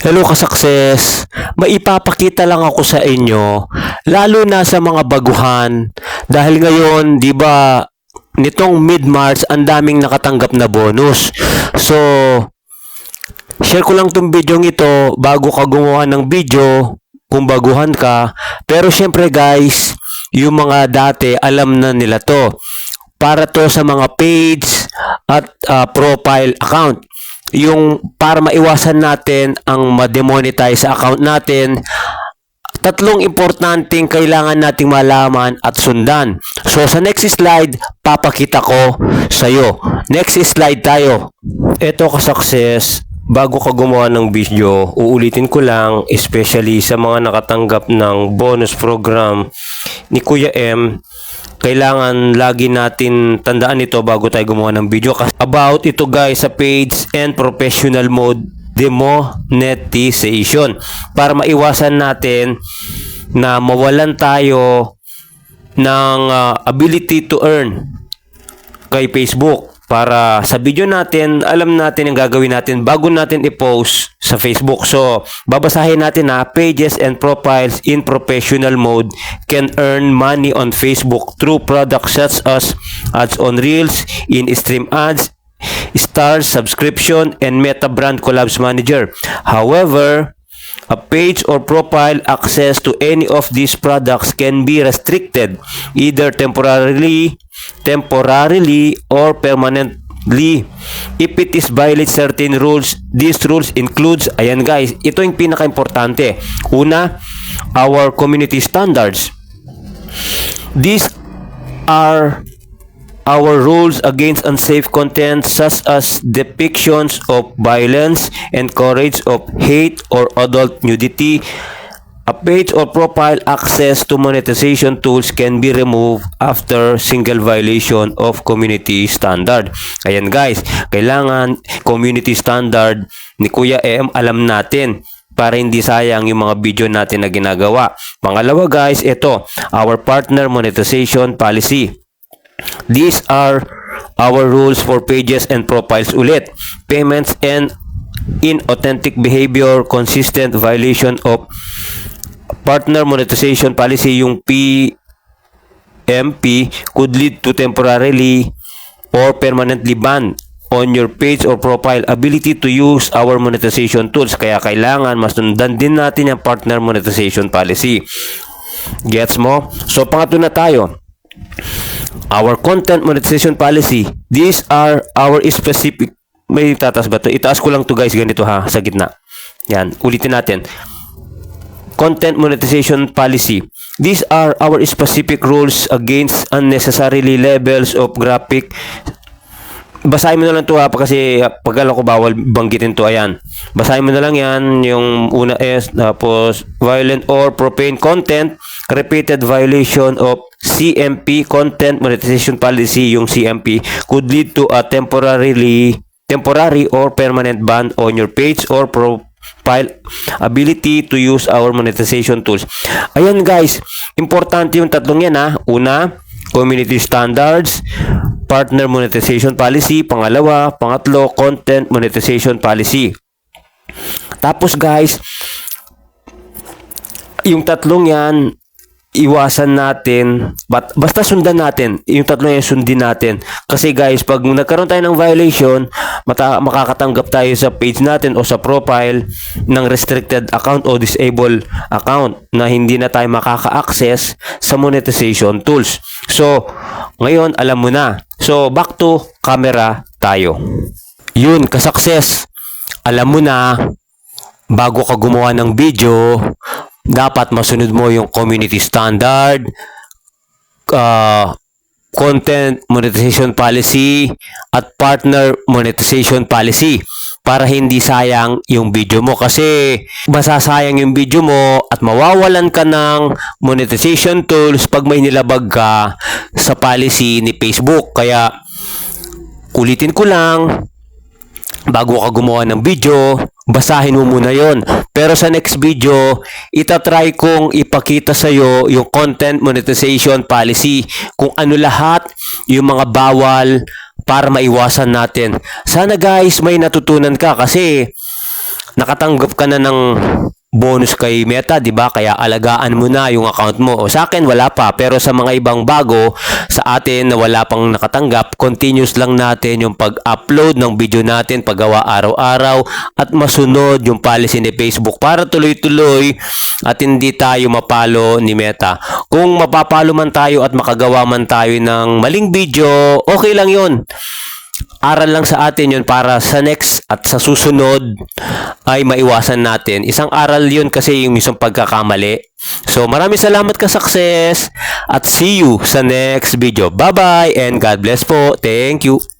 Hello ka-success! Maipapakita lang ako sa inyo, lalo na sa mga baguhan. Dahil ngayon, di ba, nitong mid-March, ang daming nakatanggap na bonus. So, share ko lang tong video ito bago ka gumawa ng video kung baguhan ka. Pero syempre guys, yung mga dati, alam na nila to. Para to sa mga page at ah, profile account yung para maiwasan natin ang ma-demonetize sa account natin, tatlong importanteng kailangan nating malaman at sundan. So sa next slide, papakita ko sa iyo. Next slide tayo. Ito ka-success, bago ka gumawa ng video, uulitin ko lang, especially sa mga nakatanggap ng bonus program ni Kuya M, kailangan lagi natin tandaan ito bago tayo gumawa ng video. About ito guys sa page and professional mode demonetization para maiwasan natin na mawalan tayo ng ah, ability to earn kay Facebook para sa video natin, alam natin ang gagawin natin bago natin i-post sa Facebook. So, babasahin natin na pages and profiles in professional mode can earn money on Facebook through products such as ads on Reels, in-stream ads, stars, subscription, and Meta Brand Collabs Manager. However, a page or profile access to any of these products can be restricted either temporarily, temporarily or permanently if it is violates certain rules. These rules includes, ayan guys, ito yung pinaka-importante. Una, our community standards. These are our rules against unsafe content such as depictions of violence, encourage of hate or adult nudity. A page or profile access to monetization tools can be removed after single violation of community standard. Ayan guys, kailangan community standard ni Kuya M alam natin para hindi sayang yung mga video natin na ginagawa. Pangalawa guys, ito, our partner monetization policy. These are our rules for pages and profiles ulit. Payments and inauthentic behavior, consistent violation of partner monetization policy, yung PMP could lead to temporarily or permanently ban on your page or profile ability to use our monetization tools. Kaya kailangan masundan din natin yung partner monetization policy. Gets mo? So, pangatlo na tayo our content monetization policy. These are our specific may tatas ba to? Itaas ko lang to guys ganito ha sa gitna. Yan, ulitin natin. Content monetization policy. These are our specific rules against unnecessarily levels of graphic Basahin mo na lang to ha kasi pag alam ko bawal banggitin to ayan. Basahin mo na lang yan yung una is tapos violent or profane content repeated violation of CMP content monetization policy yung CMP could lead to a temporarily temporary or permanent ban on your page or profile ability to use our monetization tools. Ayan guys, importante yung tatlong yan ha. Una, community standards, partner monetization policy, pangalawa, pangatlo, content monetization policy. Tapos guys, yung tatlong yan, iwasan natin, but, basta sundan natin, yung tatlong yan sundin natin. Kasi guys, pag nagkaroon tayo ng violation, mata, makakatanggap tayo sa page natin o sa profile ng restricted account o disabled account na hindi na tayo makaka-access sa monetization tools. So, ngayon, alam mo na. So, back to camera tayo. Yun, ka-success. Alam mo na, bago ka gumawa ng video, dapat masunod mo yung community standard, uh, content monetization policy, at partner monetization policy para hindi sayang yung video mo kasi masasayang yung video mo at mawawalan ka ng monetization tools pag may nilabag ka sa policy ni Facebook. Kaya ulitin ko lang, bago ka gumawa ng video, basahin mo muna yon. Pero sa next video, itatry kong ipakita sa iyo yung content monetization policy, kung ano lahat yung mga bawal para maiwasan natin. Sana guys, may natutunan ka kasi nakatanggap ka na ng bonus kay Meta, 'di ba? Kaya alagaan mo na yung account mo. O sa akin wala pa, pero sa mga ibang bago sa atin na wala pang nakatanggap, continuous lang natin yung pag-upload ng video natin, paggawa araw-araw at masunod yung policy ni Facebook para tuloy-tuloy at hindi tayo mapalo ni Meta. Kung mapapalo man tayo at makagawa man tayo ng maling video, okay lang 'yon aral lang sa atin yun para sa next at sa susunod ay maiwasan natin. Isang aral yun kasi yung isang pagkakamali. So maraming salamat ka success at see you sa next video. Bye bye and God bless po. Thank you.